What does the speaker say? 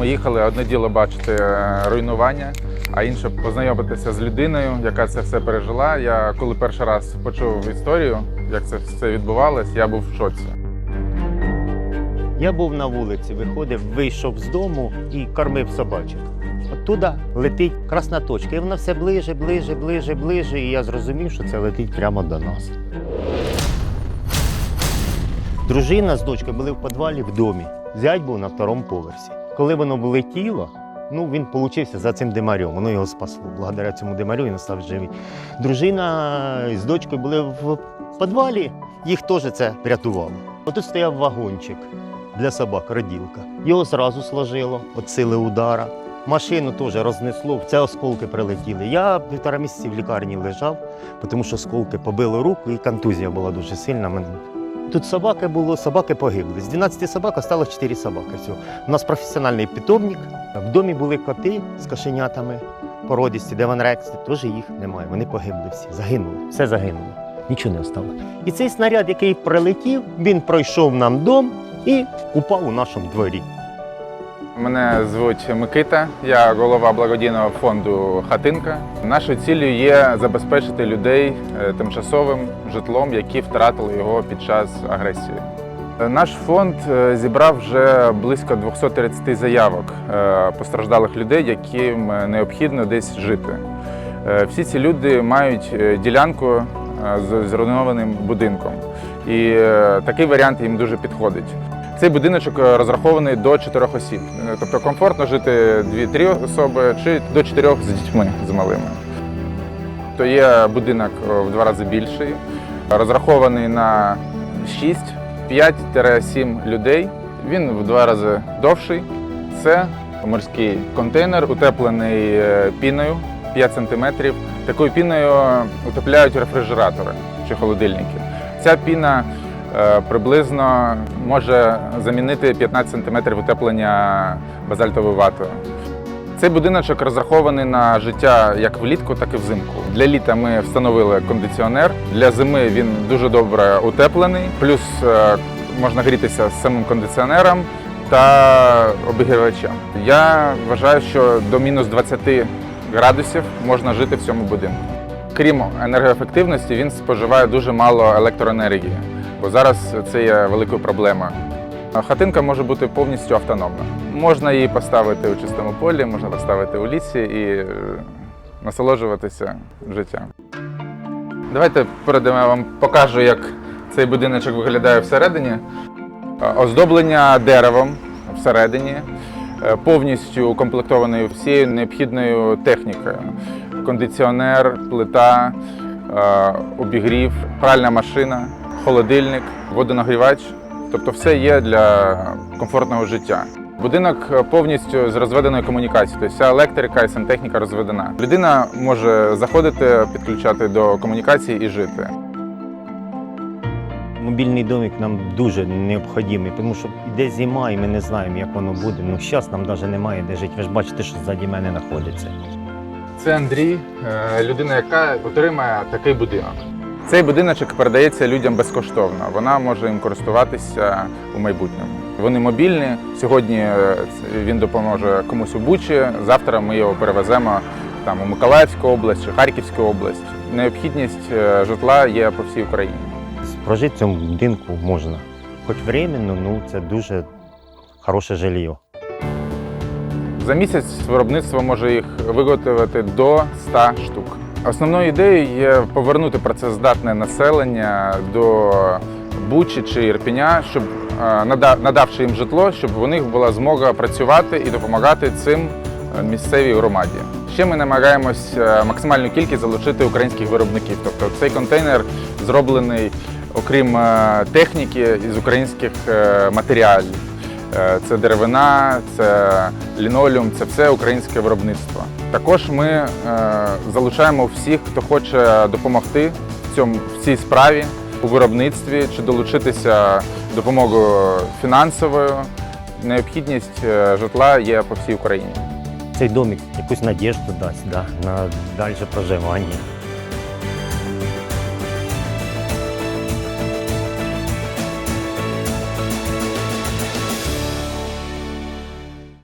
Ми їхали, одне діло бачити е, руйнування, а інше познайомитися з людиною, яка це все пережила. Я коли перший раз почув історію, як це все відбувалось, я був в шоці. Я був на вулиці, виходив, вийшов з дому і кормив собачок. Оттуда летить красна точка, і вона все ближе, ближе, ближе, ближе. І я зрозумів, що це летить прямо до нас. Дружина з дочкою були в підвалі в домі. Зять був на второму поверсі. Коли воно влетіло, ну він получився за цим димарем. Воно його спасло. Благодаря цьому димарю він став живий. Дружина з дочкою були в підвалі, їх теж це врятувало. Отут стояв вагончик для собак, роділка. Його зразу сложило від сили удара. Машину теж рознесло, це осколки прилетіли. Я півтора місяці в лікарні лежав, тому що осколки побили руку і контузія була дуже сильна. Тут собаки було, собаки погибли. З 12 собак осталось 4 собаки. Всього. У нас професіональний питомник. В домі були коти з кошенятами, породісті, Деван Рекс, теж їх немає. Вони погибли всі, загинули, все загинуло. Нічого не осталось. І цей снаряд, який прилетів, він пройшов нам дом і упав у нашому дворі. Мене звуть Микита, я голова благодійного фонду Хатинка. Нашою ціллю є забезпечити людей е, тимчасовим житлом, які втратили його під час агресії. Е, Наш фонд е, зібрав вже близько 230 заявок постраждалих людей, яким необхідно десь жити. Всі ці люди мають ділянку з зруйнованим будинком, і такий варіант їм дуже підходить. Цей будиночок е, розрахований до чотирьох осіб, Е, тобто комфортно жити 2-3 особи чи до чотирьох з дітьми з малими. То є будинок е, в два рази більший, розрахований на 6, 5-7 людей. Він в два рази довший. Це морський контейнер, утеплений піною 5 см. Такою піною утепляють рефрижератори чи холодильники. Ця піна приблизно може замінити 15 см утеплення базальтовою ватою. Цей будиночок розрахований на життя як влітку, так і взимку. Для літа ми встановили кондиціонер. Для зими він дуже добре утеплений. Плюс е, можна грітися з самим кондиціонером та обігрівачем. Я вважаю, що до мінус 20 градусів можна жити в цьому будинку. Крім енергоефективності, він споживає дуже мало електроенергії, бо зараз це є великою проблемою. Хатинка може бути повністю автономна. Можна її поставити у чистому полі, можна поставити у лісі і е, насолоджуватися життям. Давайте перейдемо, я вам покажу, як цей будиночок виглядає всередині. Е, Оздоблення деревом всередині, е, повністю укомплектований всією необхідною технікою: кондиціонер, плита, обігрів, пральна машина, холодильник, водонагрівач. Тобто все є для комфортного життя. Будинок е, повністю з розведеною комунікацією, тобто вся електрика і сантехніка розведена. Людина може заходити, підключати до комунікації і жити. Мобільний домик нам дуже необхідний, тому що йде зима, і ми не знаємо, як воно буде. Ну, зараз нам навіть немає де жити. Ви ж бачите, що ззаді мене знаходиться. Це Андрій, е, людина, яка отримає такий будинок. Цей будиночок передається людям безкоштовно. Вона може їм користуватися у майбутньому. Вони мобільні. Сьогодні е, він допоможе комусь у Бучі. Завтра ми його перевеземо там у Миколаївську область чи Харківську область. Необхідність е, житла є по всій Україні. Прожити в цьому будинку можна. Хоч временно, ну це дуже хороше жилье. За місяць виробництво може їх виготовити до 100 штук. Основною ідеєю є повернути працездатне населення до Бучі чи Ірпеня, щоб е, надавши їм житло, щоб у них була змога працювати і допомагати цим е, місцевій громаді. Ще ми намагаємось е, максимальну кількість залучити українських виробників. Тобто цей контейнер зроблений, окрім техніки, із українських матеріалів. Е, Це деревина, це лінолеум, це все українське виробництво. Також ми е, залучаємо всіх, хто хоче допомогти в цьому в цій справі у виробництві чи долучитися допомогою фінансовою. Необхідність е, житла є по всій Україні. Цей домик якусь надіжду дасть да, на далі проживання.